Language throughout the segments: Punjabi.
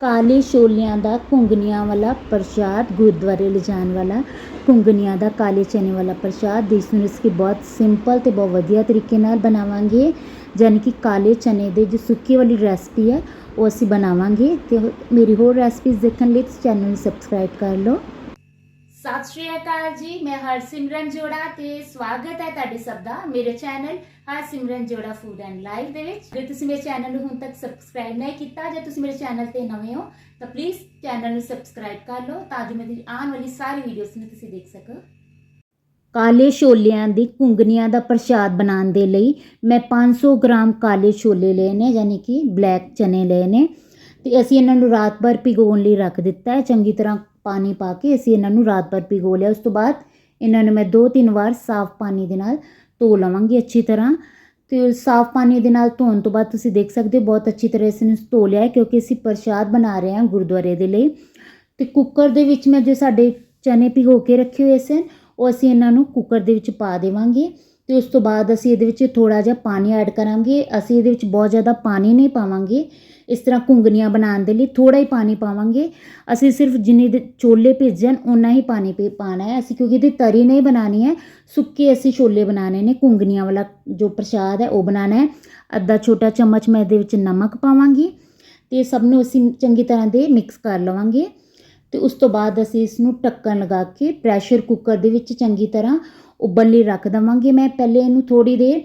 ਕਾਲੇ ਛੋਲਿਆਂ ਦਾ ਘੁੰਗਣੀਆਂ ਵਾਲਾ ਪ੍ਰਸ਼ਾਦ, ਗੁਰਦੁਆਰੇ ਲਿਜਾਣ ਵਾਲਾ ਘੁੰਗਣੀਆਂ ਦਾ ਕਾਲੇ ਚਨੇ ਵਾਲਾ ਪ੍ਰਸ਼ਾਦ ਜਿਸ ਨੂੰ ਅਸੀਂ ਬਹੁਤ ਸਿੰਪਲ ਤੇ ਬਹੁਤ ਵਧੀਆ ਤਰੀਕੇ ਨਾਲ ਬਣਾਵਾਂਗੇ। ਯਾਨੀ ਕਿ ਕਾਲੇ ਚਨੇ ਦੇ ਜੋ ਸੁੱਕੀ ਵਾਲੀ ਰੈਸਪੀ ਹੈ, ਉਹ ਅਸੀਂ ਬਣਾਵਾਂਗੇ ਤੇ ਮੇਰੀ ਹੋਰ ਰੈਸਪੀਜ਼ ਦੇਖਣ ਲਈ ਇਸ ਚੈਨਲ ਨੂੰ ਸਬਸਕ੍ਰਾਈਬ ਕਰ ਲਓ। ਸਤਿ ਸ਼੍ਰੀ ਅਕਾਲ ਜੀ, ਮੈਂ ਹਰਸਿਮਰਨ ਜੋੜਾ ਤੇ ਸਵਾਗਤ ਹੈ ਤੁਹਾਡੇ ਸਭ ਦਾ ਮੇਰੇ ਚੈਨਲ ਹਰਸਿਮਰਨ ਜੋੜਾ ਫੂਡ ਐਂਡ ਲਾਈਫ ਦੇ ਵਿੱਚ। ਜੇ ਤੁਸੀਂ ਮੇਰੇ ਚੈਨਲ ਨੂੰ ਹੁਣ ਤੱਕ ਸਬਸਕ੍ਰਾਈਬ ਨਹੀਂ ਕੀਤਾ, ਜੇ ਤੁਸੀਂ ਮੇਰੇ ਚੈਨਲ ਤੇ ਨਵੇਂ ਹੋ, ਤਾਂ ਪਲੀਜ਼ ਚੈਨਲ ਨੂੰ ਸਬਸਕ੍ਰਾਈਬ ਕਰ ਲਓ ਤਾਂ ਜੋ ਮੇਰੀ ਆਉਣ ਵਾਲੀ ਸਾਰੀ ਵੀਡੀਓਜ਼ ਨੂੰ ਤੁਸੀਂ ਦੇਖ ਸਕੋ। ਕਾਲੇ ਛੋਲਿਆਂ ਦੀ ਘੁੰਗਣੀਆਂ ਦਾ ਪ੍ਰਸ਼ਾਦ ਬਣਾਉਣ ਦੇ ਲਈ ਮੈਂ 500 ਗ੍ਰਾਮ ਕਾਲੇ ਛੋਲੇ ਲਏ ਨੇ, ਯਾਨੀ ਕਿ ਬਲੈਕ ਚਨੇ ਲਏ ਨੇ। ਤੇ ਅਸੀਂ ਇਹਨਾਂ ਨੂੰ ਰਾਤ ਭਰ ਭਿਗੋਣ ਲਈ ਰੱਖ ਦਿੱਤਾ ਹੈ। ਚੰਗੀ ਤਰ੍ਹਾਂ ਪਾਣੀ ਪਾ ਕੇ ਅਸੀਂ ਇਹਨਾਂ ਨੂੰ ਰਾਤ ਭਰ ਭਿਗੋ ਲਿਆ। ਉਸ ਤੋਂ ਬਾਅਦ ਇਹਨਾਂ ਨੂੰ ਮੈਂ ਦੋ ਤਿੰਨ ਵਾਰ ਸਾਫ਼ ਪਾਣੀ ਦੇ ਨਾਲ ਧੋ ਲਵਾਂਗੀ ਅੱਛੀ ਤਰ੍ਹਾਂ। ਤੇ ਸਾਫ਼ ਪਾਣੀ ਦੇ ਨਾਲ ਧੋਣ ਤੋਂ ਬਾਅਦ ਤੁਸੀਂ ਦੇਖ ਸਕਦੇ ਹੋ ਬਹੁਤ ਅੱਛੀ ਤਰ੍ਹਾਂ ਇਸ ਨੂੰ ਧੋ ਲਿਆ ਕਿਉਂਕਿ ਅਸੀਂ ਪ੍ਰਸ਼ਾਦ ਬਣਾ ਰਹੇ ਹਾਂ ਗੁਰਦੁਆਰੇ ਦੇ ਲਈ। ਤੇ ਕੁੱਕਰ ਦੇ ਵਿੱਚ ਮੈਂ ਜੋ ਸਾਡੇ ਚਨੇ ਭਿਗੋ ਕੇ ਰੱਖੇ ਹੋਏ ਸਨ, ਉਹ ਅਸੀਂ ਇਹਨਾਂ ਨੂੰ ਕੁੱਕਰ ਦੇ ਵਿੱਚ ਪਾ ਦੇਵਾਂਗੇ। ਤੇ ਉਸ ਤੋਂ ਬਾਅਦ ਅਸੀਂ ਇਹਦੇ ਵਿੱਚ ਥੋੜਾ ਜਿਹਾ ਪਾਣੀ ਐਡ ਕਰਾਂਗੇ। ਅਸੀਂ ਇਹਦੇ ਵਿੱਚ ਬਹੁਤ ਜ਼ਿਆਦਾ ਪਾਣੀ ਨਹੀਂ ਪਾਵਾਂਗੇ। ਇਸ ਤਰ੍ਹਾਂ ਘੁੰਗਣੀਆਂ ਬਣਾਉਣ ਦੇ ਲਈ ਥੋੜਾ ਹੀ ਪਾਣੀ ਪਾਵਾਂਗੇ। ਅਸੀਂ ਸਿਰਫ ਜਿੰਨੇ ਦੇ ਛੋਲੇ ਭਿੱਜਣ ਉਨਾ ਹੀ ਪਾਣੀ ਪੇ ਪਾਣਾ ਹੈ। ਅਸੀਂ ਕਿਉਂਕਿ ਇਹਦੀ ਤਰੀ ਨਹੀਂ ਬਣਾਣੀ ਹੈ, ਸੁੱਕੇ ਅਸੀਂ ਛੋਲੇ ਬਣਾਣੇ ਨੇ। ਘੁੰਗਣੀਆਂ ਵਾਲਾ ਜੋ ਪ੍ਰਸ਼ਾਦ ਹੈ, ਉਹ ਬਣਾਣਾ ਹੈ। ਅੱਧਾ ਛੋਟਾ ਚਮਚ ਮੈਂ ਇਹਦੇ ਵਿੱਚ ਨਮਕ ਪਾਵਾਂਗੀ ਤੇ ਸਭ ਨੂੰ ਅਸੀਂ ਚੰਗੀ ਤਰ੍ਹਾਂ ਦੇ ਮਿਕਸ ਕਰ ਲਵਾਂਗੇ। ਤੇ ਉਸ ਤੋਂ ਬਾਅਦ ਅਸੀਂ ਇਸ ਨੂੰ ਢੱਕਣ ਲਗਾ ਕੇ ਪ੍ਰੈਸ਼ਰ ਕੁੱਕਰ ਦੇ ਵਿੱਚ ਚੰਗੀ ਤਰ੍ਹਾਂ ਉਬਲਣ ਲਈ ਰੱਖ ਦਵਾਂਗੇ। ਮੈਂ ਪਹਿਲੇ ਇਹਨੂੰ ਥੋੜੀ ਦੇਰ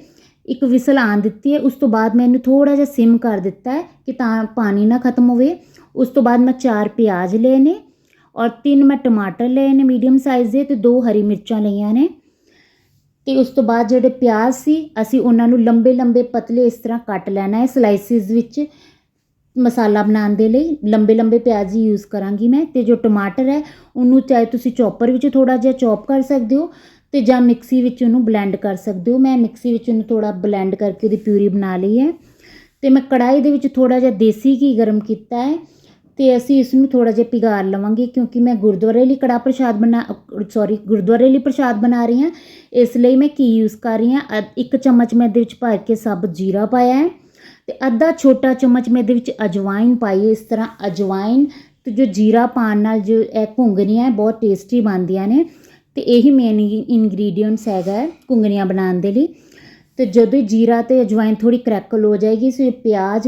ਇੱਕ ਵਿਸਲ ਆਣ ਦਿੱਤੀ ਹੈ। ਉਸ ਤੋਂ ਬਾਅਦ ਮੈਂ ਇਹਨੂੰ ਥੋੜਾ ਜਿਹਾ ਸਿਮ ਕਰ ਦਿੱਤਾ ਹੈ ਕਿ ਤਾਂ ਪਾਣੀ ਨਾ ਖਤਮ ਹੋਵੇ। ਉਸ ਤੋਂ ਬਾਅਦ ਮੈਂ ਚਾਰ ਪਿਆਜ਼ ਲਏ ਨੇ ਔਰ ਤਿੰਨ ਮੈਂ ਟਮਾਟਰ ਲਏ ਨੇ ਮੀਡੀਅਮ ਸਾਈਜ਼ ਦੇ ਤੇ ਦੋ ਹਰੀ ਮਿਰਚਾਂ ਲਈਆਂ ਨੇ। ਤੇ ਉਸ ਤੋਂ ਬਾਅਦ ਜਿਹੜੇ ਪਿਆਜ਼ ਸੀ, ਅਸੀਂ ਉਹਨਾਂ ਨੂੰ ਲੰਬੇ ਲੰਬੇ ਪਤਲੇ ਇਸ ਤਰ੍ਹਾਂ ਕੱਟ ਲੈਣਾ ਹੈ ਸਲਾਈਸਿਸ ਵਿੱਚ ਮਸਾਲਾ ਬਣਾਉਣ ਦੇ ਲਈ। ਲੰਬੇ ਲੰਬੇ ਪਿਆਜ਼ ਹੀ ਯੂਜ਼ ਕਰਾਂਗੀ ਮੈਂ। ਤੇ ਜੋ ਟਮਾਟਰ ਹੈ, ਉਹਨੂੰ ਚਾਹੇ ਤੁਸੀਂ ਚੌਪਰ ਵਿੱਚ ਥੋੜਾ ਜਿਹਾ ਚੌਪ ਕਰ ਸਕਦੇ ਹੋ। ਤੇ ਜਾਂ ਮਿਕਸੀ ਵਿੱਚ ਉਹਨੂੰ ਬਲੈਂਡ ਕਰ ਸਕਦੇ ਹੋ। ਮੈਂ ਮਿਕਸੀ ਵਿੱਚ ਉਹਨੂੰ ਥੋੜਾ ਬਲੈਂਡ ਕਰਕੇ ਉਹਦੀ ਪਿਊਰੀ ਬਣਾ ਲਈ ਹੈ। ਤੇ ਮੈਂ ਕੜਾਈ ਦੇ ਵਿੱਚ ਥੋੜਾ ਜਿਹਾ ਦੇਸੀ ਘੀ ਗਰਮ ਕੀਤਾ ਹੈ ਤੇ ਅਸੀਂ ਇਸ ਨੂੰ ਥੋੜਾ ਜਿਹਾ ਪਿਘਾਰ ਲਵਾਂਗੇ ਕਿਉਂਕਿ ਮੈਂ ਗੁਰਦੁਆਰੇ ਲਈ ਕੜਾ ਪ੍ਰਸ਼ਾਦ ਬਣਾ ਸੌਰੀ ਗੁਰਦੁਆਰੇ ਲਈ ਪ੍ਰਸ਼ਾਦ ਬਣਾ ਰਹੀ ਹਾਂ। ਇਸ ਲਈ ਮੈਂ ਘੀ ਯੂਜ਼ ਕਰ ਰਹੀ ਹਾਂ। ਅੱਧ- ਇੱਕ ਚਮਚ ਮੈਂ ਇਹਦੇ ਵਿੱਚ ਭਰ ਕੇ ਸਾਬਤ ਜੀਰਾ ਪਾਇਆ ਹੈ ਤੇ ਅੱਧਾ ਛੋਟਾ ਚਮਚ ਮੈਂ ਇਹਦੇ ਵਿੱਚ ਅਜਵਾਇਨ ਪਾਈ ਹੈ। ਇਸ ਤਰ੍ਹਾਂ ਅਜਵਾਇਨ ਤੇ ਜੋ ਜੀਰਾ ਪਾਣ ਨਾਲ ਜੋ ਇਹ ਘੁੰਗਣੀਆਂ ਬਹੁਤ ਟੇਸਟੀ ਬਣਦੀਆਂ ਨੇ। ਤੇ ਇਹੀ ਮੇਨ ਇਨਗਰੀਡੀਅੰਟਸ ਹੈਗਾ ਹੈ ਘੁੰਗਣੀਆਂ ਬਣਾਉਣ ਦੇ ਲਈ। ਤੇ ਜਦੋਂ ਜੀਰਾ ਤੇ ਅਜਵਾਇਨ ਥੋੜੀ ਕਰੈਕਲ ਹੋ ਜਾਏਗੀ ਸੋ ਇਹ ਪਿਆਜ਼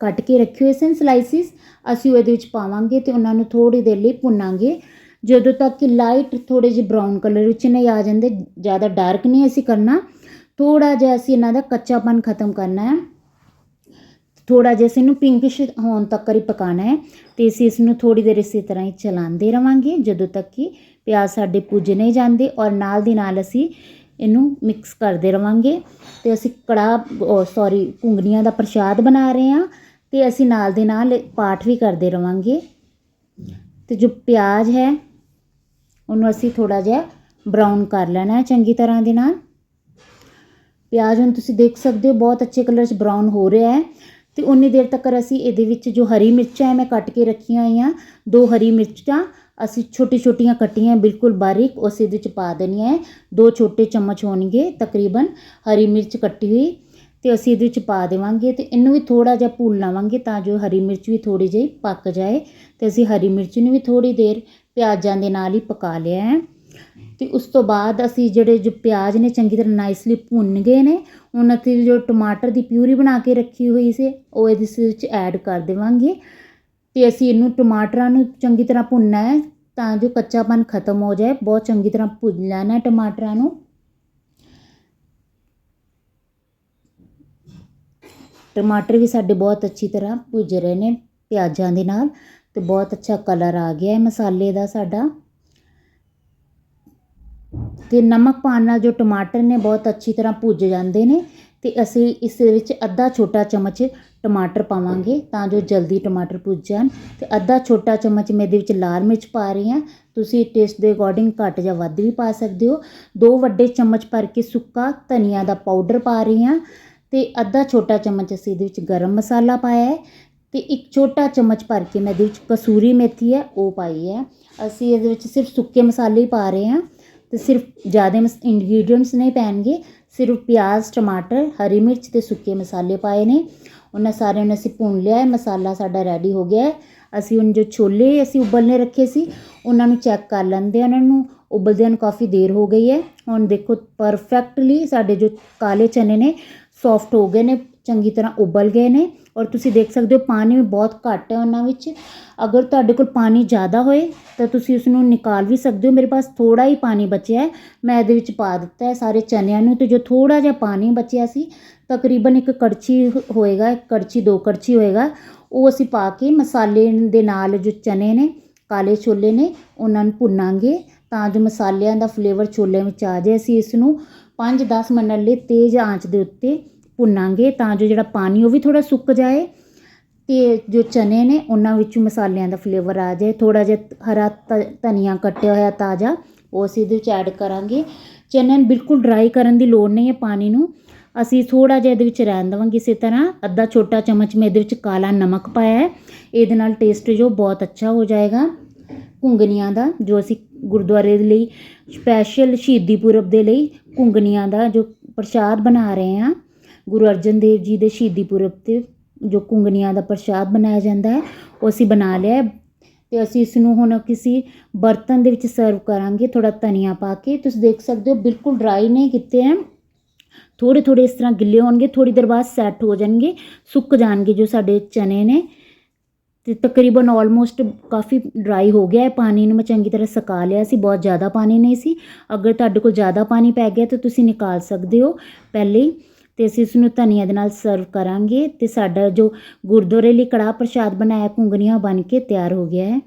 ਕੱਟ ਕੇ ਰੱਖੇ ਹੋਏ ਸਨ ਸਲਾਈਸਿਸ ਅਸੀਂ ਉਹ ਇਹਦੇ ਵਿੱਚ ਪਾਵਾਂਗੇ ਤੇ ਉਹਨਾਂ ਨੂੰ ਥੋੜੀ ਦੇਰ ਲਈ ਭੁੰਨਾਂਗੇ। ਜਦੋਂ ਤੱਕ ਕਿ ਲਾਈਟ ਥੋੜੇ ਜਿਹੇ ਬ੍ਰਾਊਨ ਕਲਰ ਵਿੱਚ ਨਹੀਂ ਆ ਜਾਂਦੇ, ਜ਼ਿਆਦਾ ਡਾਰਕ ਨਹੀਂ ਅਸੀਂ ਕਰਨਾ। ਥੋੜਾ ਜਿਹਾ ਅਸੀਂ ਇਹਨਾਂ ਦਾ ਕੱਚਾਪਨ ਖਤਮ ਕਰਨਾ ਹੈ। ਥੋੜਾ ਜਿਹਾ ਅਸੀਂ ਇਹਨੂੰ ਪਿੰਕਿਸ਼ ਹੋਣ ਤੱਕ ਹੀ ਪਕਾਣਾ ਹੈ ਤੇ ਅਸੀਂ ਇਸ ਨੂੰ ਥੋੜੀ ਦੇਰ ਇਸੇ ਤਰ੍ਹਾਂ ਹੀ ਚਲਾਉਂਦੇ ਰਵਾਂਗੇ। ਜਦੋਂ ਤੱਕ ਕਿ ਪਿਆਜ਼ ਸਾਡੇ ਪੁੱਜ ਨਹੀਂ ਜਾਂਦੇ ਔਰ ਨਾਲ ਦੀ ਨਾਲ ਅਸੀਂ ਇਹਨੂੰ ਮਿਕਸ ਕਰਦੇ ਰਵਾਂਗੇ ਤੇ ਅਸੀਂ ਕੜਾ ਸੌਰੀ ਘੁੰਗਣੀਆਂ ਦਾ ਪ੍ਰਸ਼ਾਦ ਬਣਾ ਰਹੇ ਹਾਂ ਤੇ ਅਸੀਂ ਨਾਲ ਦੇ ਨਾਲ ਪਾਠ ਵੀ ਕਰਦੇ ਰਵਾਂਗੇ। ਤੇ ਜੋ ਪਿਆਜ਼ ਹੈ, ਉਹਨੂੰ ਅਸੀਂ ਥੋੜਾ ਜਿਹਾ ਬਰਾਊਨ ਕਰ ਲੈਣਾ ਹੈ ਚੰਗੀ ਤਰ੍ਹਾਂ ਦੇ ਨਾਲ। ਪਿਆਜ਼ ਹੁਣ ਤੁਸੀਂ ਦੇਖ ਸਕਦੇ ਹੋ ਬਹੁਤ ਅੱਛੇ ਕਲਰ 'ਚ ਬਰਾਊਨ ਹੋ ਰਿਹਾ ਹੈ ਤੇ ਉਨੀ ਦੇਰ ਤੱਕ ਅਸੀਂ ਇਹਦੇ ਵਿੱਚ ਜੋ ਹਰੀ ਮਿਰਚਾਂ ਹੈ ਮੈਂ ਕੱਟ ਕੇ ਰੱਖੀਆਂ ਹੋਈਆਂ, ਦੋ ਹਰੀ ਮਿਰਚਾਂ ਅਸੀਂ ਛੋਟੀ ਛੋਟੀਆਂ ਕੱਟੀਆਂ, ਬਿਲਕੁਲ ਬਾਰੀਕ, ਉਸ ਇਹਦੇ 'ਚ ਪਾ ਦੇਣੀਆਂ ਹੈ ਦੋ ਛੋਟੇ ਚਮਚ ਹੋਣਗੇ, ਤਕਰੀਬਨ ਹਰੀ ਮਿਰਚ ਕੱਟੀ ਹੋਈ, ਤੇ ਅਸੀਂ ਇਹਦੇ ਵਿੱਚ ਪਾ ਦੇਵਾਂਗੇ ਤੇ ਇਹਨੂੰ ਵੀ ਥੋੜਾ ਜਿਹਾ ਭੁੰਨ ਲਵਾਂਗੇ ਤਾਂ ਜੋ ਹਰੀ ਮਿਰਚ ਵੀ ਥੋੜੀ ਜਿਹੀ ਪੱਕ ਜਾਏ ਤੇ ਅਸੀਂ ਹਰੀ ਮਿਰਚ ਨੂੰ ਵੀ ਥੋੜੀ ਦੇਰ ਪਿਆਜ਼ਾਂ ਦੇ ਨਾਲ ਹੀ ਪਕਾ ਲਿਆ ਹੈ ਤੇ ਉਸ ਤੋਂ ਬਾਅਦ ਅਸੀਂ ਜਿਹੜੇ ਜੋ ਪਿਆਜ਼ ਨੇ ਚੰਗੀ ਤਰ੍ਹਾਂ ਨਾਈਸਲੀ ਭੁੰਨ ਗਏ ਨੇ ਹੁਣ ਅਸੀਂ ਜੋ ਟਮਾਟਰ ਦੀ ਪਿਊਰੀ ਬਣਾ ਕੇ ਰੱਖੀ ਹੋਈ ਸੀ, ਉਹ ਇਹਦੇ ਵਿੱਚ ਐਡ ਕਰ ਦੇਵਾਂਗੇ। ਤੇ ਅਸੀਂ ਇਹਨੂੰ ਟਮਾਟਰਾਂ ਨੂੰ ਚੰਗੀ ਤਰ੍ਹਾਂ ਭੁੰਨਣਾ ਹੈ ਤਾਂ ਜੋ ਕੱਚਾਪਨ ਖਤਮ ਹੋ ਜਾਏ ਬਹੁਤ ਚੰਗੀ ਤਰ੍ਹਾਂ ਭੁੰਨ ਲੈਣਾ ਹੈ ਟਮਾਟਰਾਂ ਨੂੰ ਟਮਾਟਰ ਵੀ ਸਾਡੇ ਬਹੁਤ ਅੱਛੀ ਤਰ੍ਹਾਂ ਭੁੱਜ ਰਹੇ ਨੇ ਪਿਆਜ਼ਾਂ ਦੇ ਨਾਲ ਤੇ ਬਹੁਤ ਅੱਛਾ ਕਲਰ ਆ ਗਿਆ ਹੈ ਮਸਾਲੇ ਦਾ ਸਾਡਾ ਤੇ ਨਮਕ ਪਾਉਣ ਨਾਲ ਜੋ ਟਮਾਟਰ ਨੇ ਬਹੁਤ ਅੱਛੀ ਤਰ੍ਹਾਂ ਭੁੱਜ ਜਾਂਦੇ ਨੇ ਤੇ ਅਸੀਂ ਇਸ ਦੇ ਵਿੱਚ ਅੱਧਾ ਛੋਟਾ ਚਮਚ ਟਮਾਟਰ ਪਾਵਾਂਗੇ ਤਾਂ ਜੋ ਜਲਦੀ ਟਮਾਟਰ ਭੁੱਜ ਜਾਣ। ਤੇ ਅੱਧਾ ਛੋਟਾ ਚਮਚ ਮੈਂ ਇਹਦੇ ਵਿੱਚ ਲਾਲ ਮਿਰਚ ਪਾ ਰਹੀ ਹਾਂ। ਤੁਸੀਂ ਟੇਸਟ ਦੇ ਅਕੋਰਡਿੰਗ ਘੱਟ ਜਾਂ ਵੱਧ ਵੀ ਪਾ ਸਕਦੇ ਹੋ। ਦੋ ਵੱਡੇ ਚਮਚ ਭਰ ਕੇ ਸੁੱਕਾ ਧਨੀਆ ਦਾ ਪਾਊਡਰ ਪਾ ਰਹੀ ਹਾਂ। ਤੇ ਅੱਧਾ ਛੋਟਾ ਚਮਚ ਅਸੀਂ ਇਹਦੇ ਵਿੱਚ ਗਰਮ ਮਸਾਲਾ ਪਾਇਆ ਹੈ। ਤੇ ਇੱਕ ਛੋਟਾ ਚਮਚ ਭਰ ਕੇ ਮੈਂ ਇਹਦੇ ਵਿੱਚ ਕਸੂਰੀ ਮੇਥੀ ਹੈ, ਉਹ ਪਾਈ ਹੈ। ਅਸੀਂ ਇਹਦੇ ਵਿੱਚ ਸਿਰਫ ਸੁੱਕੇ ਮਸਾਲੇ ਹੀ ਪਾ ਰਹੇ ਹਾਂ। ਤੇ ਸਿਰਫ ਜ਼ਿਆਦਾ ਇੰਗਰੀਡੀਅੰਟਸ ਨਹੀਂ ਪੈਣਗੇ, ਸਿਰਫ ਪਿਆਜ਼, ਟਮਾਟਰ, ਹਰੀ ਮਿਰਚ ਤੇ ਸੁੱਕੇ ਮਸਾਲੇ ਪਾਏ ਨੇ। ਉਹਨਾਂ ਸਾਰਿਆਂ ਨੂੰ ਅਸੀਂ ਭੁੰਨ ਲਿਆ ਹੈ, ਮਸਾਲਾ ਸਾਡਾ ਰੈਡੀ ਹੋ ਗਿਆ ਹੈ। ਅਸੀਂ ਹੁਣ ਜੋ ਛੋਲੇ ਅਸੀਂ ਉਬਲਨੇ ਰੱਖੇ ਸੀ, ਉਹਨਾਂ ਨੂੰ ਚੈੱਕ ਕਰ ਲੈਂਦੇ ਹਾਂ ਉਹਨਾਂ ਨੂੰ। ਉਬਲਦਿਆਂ ਨੂੰ ਕਾਫੀ ਦੇਰ ਹੋ ਗਈ ਹੈ। ਹੁਣ ਦੇਖੋ ਪਰਫੈਕਟਲੀ ਸਾਡੇ ਜੋ ਕਾਲੇ ਚਨੇ ਨੇ ਸੌਫਟ ਹੋ ਗਏ ਨੇ ਚੰਗੀ ਤਰ੍ਹਾਂ ਉਬਲ ਗਏ ਨੇ ਔਰ ਤੁਸੀਂ ਦੇਖ ਸਕਦੇ ਹੋ ਪਾਣੀ ਵੀ ਬਹੁਤ ਘੱਟ ਹੈ ਉਹਨਾਂ ਵਿੱਚ। ਅਗਰ ਤੁਹਾਡੇ ਕੋਲ ਪਾਣੀ ਜ਼ਿਆਦਾ ਹੋਏ ਤਾਂ ਤੁਸੀਂ ਉਸਨੂੰ ਨਿਕਾਲ ਵੀ ਸਕਦੇ ਹੋ। ਮੇਰੇ ਪਾਸ ਥੋੜ੍ਹਾ ਹੀ ਪਾਣੀ ਬਚਿਆ ਮੈਂ ਇਹਦੇ ਵਿੱਚ ਪਾ ਦਿੱਤਾ ਹੈ ਸਾਰੇ ਚਨਿਆਂ ਨੂੰ ਅਤੇ ਜੋ ਥੋੜ੍ਹਾ ਜਿਹਾ ਪਾਣੀ ਬਚਿਆ ਸੀ, ਤਕਰੀਬਨ ਇੱਕ ਕੜਛੀ ਹੋਏਗਾ, ਇੱਕ ਕੜਛੀ, ਦੋ ਕੜਛੀ ਹੋਏਗਾ, ਉਹ ਅਸੀਂ ਪਾ ਕੇ ਮਸਾਲੇ ਦੇ ਨਾਲ ਜੋ ਚਨੇ ਨੇ, ਕਾਲੇ ਛੋਲੇ ਨੇ, ਉਹਨਾਂ ਨੂੰ ਭੁੰਨਾਂਗੇ ਤਾਂ ਜੋ ਮਸਾਲਿਆਂ ਦਾ ਫਲੇਵਰ ਛੋਲਿਆਂ ਵਿੱਚ ਆ ਜਾਏ। ਅਸੀਂ ਇਸ ਨੂੰ 5-10 ਮਿੰਟ ਲਈ ਤੇਜ਼ ਆਂਚ ਦੇ ਉੱਤੇ ਭੁੰਨਾਂਗੇ ਤਾਂ ਜੋ ਜਿਹੜਾ ਪਾਣੀ ਉਹ ਵੀ ਥੋੜਾ ਸੁੱਕ ਜਾਏ ਤੇ ਜੋ ਚਨੇ ਨੇ ਉਹਨਾਂ ਵਿੱਚੋਂ ਮਸਾਲਿਆਂ ਦਾ ਫਲੇਵਰ ਆ ਜਾਏ। ਥੋੜਾ ਜਿਹਾ ਹਰਾ ਧਨੀਆ ਕੱਟਿਆ ਹੋਇਆ ਤਾਜ਼ਾ, ਉਹ ਅਸੀਂ ਇਹਦੇ ਵਿੱਚ ਐਡ ਕਰਾਂਗੇ। ਚਨੇ ਨੂੰ ਬਿਲਕੁਲ ਡਰਾਈ ਕਰਨ ਦੀ ਲੋੜ ਨਹੀਂ ਹੈ ਪਾਣੀ ਨੂੰ। ਅਸੀਂ ਥੋੜਾ ਜਿਹਾ ਇਹਦੇ ਵਿੱਚ ਰਹਿਣ ਦੇਵਾਂਗੇ ਇਸੇ ਤਰ੍ਹਾਂ। ਅੱਧਾ ਛੋਟਾ ਚਮਚ ਮੈਂ ਇਹਦੇ ਵਿੱਚ ਕਾਲਾ ਨਮਕ ਪਾਇਆ ਹੈ। ਇਹਦੇ ਨਾਲ ਟੇਸਟ ਜੋ ਬਹੁਤ ਅੱਛਾ ਹੋ ਜਾਏਗਾ। ਘੁੰਗਨੀਆਂ ਦਾ, ਜੋ ਅਸੀਂ ਗੁਰਦੁਆਰੇ ਦੇ ਲਈ ਸਪੈਸ਼ਲ ਸ਼ਹੀਦੀ ਪੁਰਬ ਦੇ ਲਈ ਘੁੰਗਨੀਆਂ ਦਾ ਜੋ ਪ੍ਰਸ਼ਾਦ ਬਣਾ ਰਹੇ ਹਾਂ। ਗੁਰੂ ਅਰਜਨ ਦੇਵ ਜੀ ਦੇ ਸ਼ਹੀਦੀ ਪੁਰਬ ਤੇ ਜੋ ਘੁੰਗਨੀਆਂ ਦਾ ਪ੍ਰਸ਼ਾਦ ਬਣਾਇਆ ਜਾਂਦਾ ਹੈ, ਉਹ ਅਸੀਂ ਬਣਾ ਲਿਆ ਹੈ। ਤੇ ਅਸੀਂ ਇਸ ਨੂੰ ਹੁਣ ਕਿਸੇ ਬਰਤਨ ਦੇ ਵਿੱਚ ਸਰਵ ਕਰਾਂਗੇ ਥੋੜਾ ਧਨੀਆ ਪਾ ਕੇ। ਤੁਸੀਂ ਦੇਖ ਸਕਦੇ ਹੋ, ਬਿਲਕੁਲ ਡਰਾਈ ਨਹੀਂ ਕੀਤੇ ਹੈ। ਥੋੜੇ ਥੋੜੇ ਇਸ ਤਰ੍ਹਾਂ ਗਿੱਲੇ ਹੋਣਗੇ ਥੋੜੀ ਦੇਰ ਬਾਅਦ ਸੈੱਟ ਹੋ ਜਾਣਗੇ, ਸੁੱਕ ਜਾਣਗੇ ਜੋ ਸਾਡੇ ਚਨੇ ਨੇ। ਤੇ ਤਕਰੀਬਨ ਆਲਮੋਸਟ ਕਾਫੀ ਡਰਾਈ ਹੋ ਗਿਆ ਹੈ। ਪਾਣੀ ਨੂੰ ਮੈਂ ਚੰਗੀ ਤਰ੍ਹਾਂ ਸੁਕਾ ਲਿਆ ਸੀ, ਬਹੁਤ ਜ਼ਿਆਦਾ ਪਾਣੀ ਨਹੀਂ ਸੀ। ਅਗਰ ਤੁਹਾਡੇ ਕੋਲ ਜ਼ਿਆਦਾ ਪਾਣੀ ਪੈ ਗਿਆ ਤਾਂ ਤੁਸੀਂ ਨਿਕਾਲ ਸਕਦੇ ਹੋ। ਪਹਿਲੇ ਤੇ ਅਸੀਂ ਇਸ ਨੂੰ ਧਨੀਆ ਦੇ ਨਾਲ ਸਰਵ ਕਰਾਂਗੇ ਤੇ ਸਾਡਾ ਜੋ ਗੁਰਦੁਆਰੇ ਲਈ ਕੜਾਹ ਪ੍ਰਸ਼ਾਦ ਬਣਾਇਆ, ਘੁੰਗਣੀਆਂ ਬਣ ਕੇ ਤਿਆਰ ਹੋ ਗਿਆ ਹੈ।